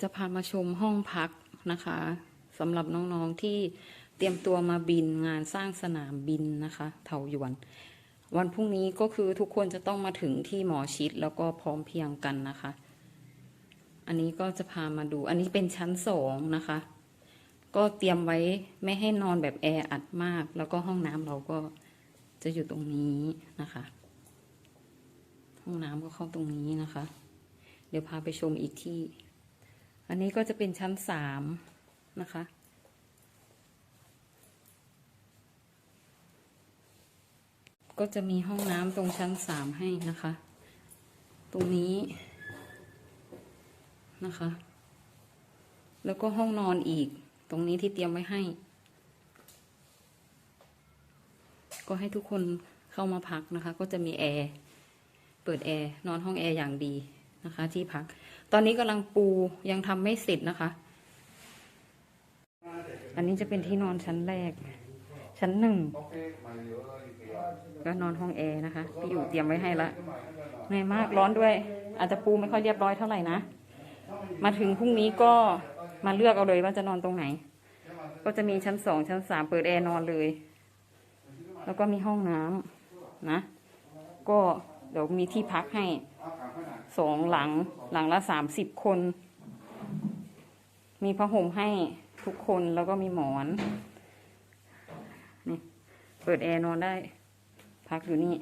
จะพามาชมห้องพักนะคะสำหรับน้องๆที่เตรียมตัวมาบินงานสร้างสนามบินนะคะเถาหยวน วันพรุ่งนี้ก็คือทุกคนจะต้องมาถึงที่หมอชิดแล้วก็พร้อมเพียงกันนะคะ อันนี้ก็จะพามาดูอันนี้เป็นชั้นสองนะคะ ก็เตรียมไว้ไม่ให้นอนแบบแออัดมาก แล้วก็ห้องน้ำเราก็จะอยู่ตรงนี้นะคะ ห้องน้ำก็เข้าตรงนี้นะคะ เดี๋ยวพาไปชมอีกที่ อันนี้ก็จะเป็นชั้นสามนะคะ ก็จะมีห้องน้ำตรงชั้นสามให้นะคะ ตรงนี้นะคะ แล้วก็ห้องนอนอีก ตรงนี้ที่เตรียมไว้ให้ ก็ให้ทุกคนเข้ามาพักนะคะ ก็จะมีแอร์ เปิดแอร์ นอนห้องแอร์อย่างดี นะคะ ที่พัก ตอนนี้กำลังปูยังทำไม่เสร็จนะคะ อันนี้จะเป็นที่นอนชั้นแรก ชั้นหนึ่งก็นอนห้องแอร์นะคะ พี่อยู่เตรียมไว้ให้ละเหนื่อยมากร้อนด้วย อาจจะปูไม่ค่อยเรียบร้อยเท่าไหร่นะ มาถึงพรุ่งนี้ก็มาเลือกเอาเลยว่าจะนอนตรงไหน ก็จะมีชั้นสองชั้นสามเปิดแอร์นอนเลย แล้วก็มีห้องน้ำนะ ก็เดี๋ยวมีที่พักให้ สองหลังหลังละสามสิบคน มีผ้าห่มให้ทุกคนแล้วก็มีหมอนนี่เปิดแอร์นอนได้ พักอยู่นี่